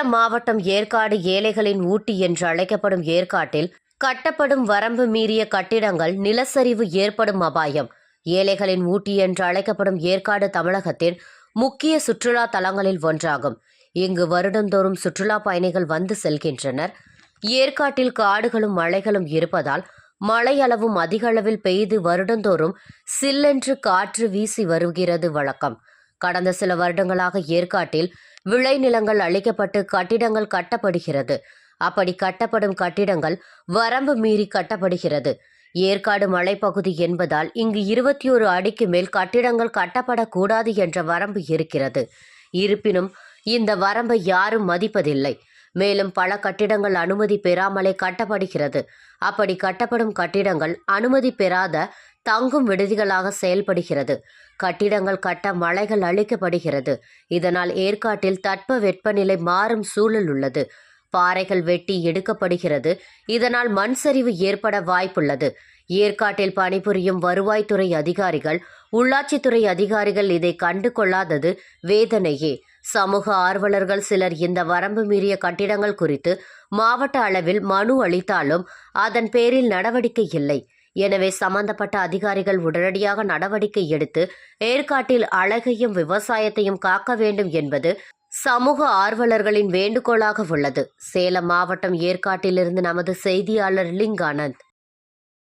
சேலம் மாவட்டம் ஏற்காடு ஏழைகளின் ஊட்டி என்று அழைக்கப்படும் ஏற்காட்டில் கட்டப்படும் வரம்பு மீறிய கட்டிடங்கள் நிலச்சரிவு ஏற்படும் அபாயம். ஏழைகளின் ஊட்டி என்று அழைக்கப்படும் ஏற்காடு தமிழகத்தின் முக்கிய சுற்றுலா தலங்களில் ஒன்றாகும். இங்கு வருடந்தோறும் சுற்றுலா பயணிகள் வந்து செல்கின்றனர். ஏற்காட்டில் காடுகளும் மலைகளும் இருப்பதால் மழையளவும் அதிக அளவில் பெய்து வருடந்தோறும் சில்லென்று காற்று வீசி வருகிறது வழக்கம். கடந்த சில வருடங்களாக ஏற்காட்டில் விளைநிலங்கள் அழிக்கப்பட்டு கட்டிடங்கள் கட்டப்படுகிறது. அப்படி கட்டப்படும் கட்டிடங்கள் வரம்பு மீறி கட்டப்படுகிறது. ஏற்காடு மலைப்பகுதி என்பதால் இங்கு இருபத்தி ஒரு அடிக்கு மேல் கட்டிடங்கள் கட்டப்படக்கூடாது என்ற வரம்பு இருக்கிறது. இருப்பினும் இந்த வரம்பை யாரும் மதிப்பதில்லை. மேலும் பல கட்டிடங்கள் அனுமதி பெறாமலே கட்டப்படுகிறது. அப்படி கட்டப்படும் கட்டிடங்கள் அனுமதி பெறாத தங்கும் விடுதிகளாக செயல்படுகிறது. கட்டிடங்கள் கட்ட மலைகள் அழிக்கப்படுகிறது. இதனால் ஏற்காட்டில் தட்ப வெப்பநிலை மாறும் சூழல் உள்ளது. பாறைகள் வெட்டி எடுக்கப்படுகிறது இதனால் மண் சரிவு ஏற்பட வாய்ப்புள்ளது. ஏற்காட்டில் பணிபுரியும் வருவாய்த்துறை அதிகாரிகள் உள்ளாட்சித்துறை அதிகாரிகள் இதை கண்டு கொள்ளாதது வேதனையே. சமூக ஆர்வலர்கள் சிலர் இந்த வரம்பு மீறிய கட்டிடங்கள் குறித்து மாவட்ட அளவில் மனு அளித்தாலும் அதன் பேரில் நடவடிக்கை இல்லை. எனவே சம்பந்தப்பட்ட அதிகாரிகள் உடனடியாக நடவடிக்கை எடுத்து ஏற்காட்டில் அழகையும் விவசாயத்தையும் காக்க வேண்டும் என்பது சமூக ஆர்வலர்களின் வேண்டுகோளாக உள்ளது. சேலம் மாவட்டம் ஏற்காட்டிலிருந்து நமது செய்தியாளர் லிங்கானந்த்.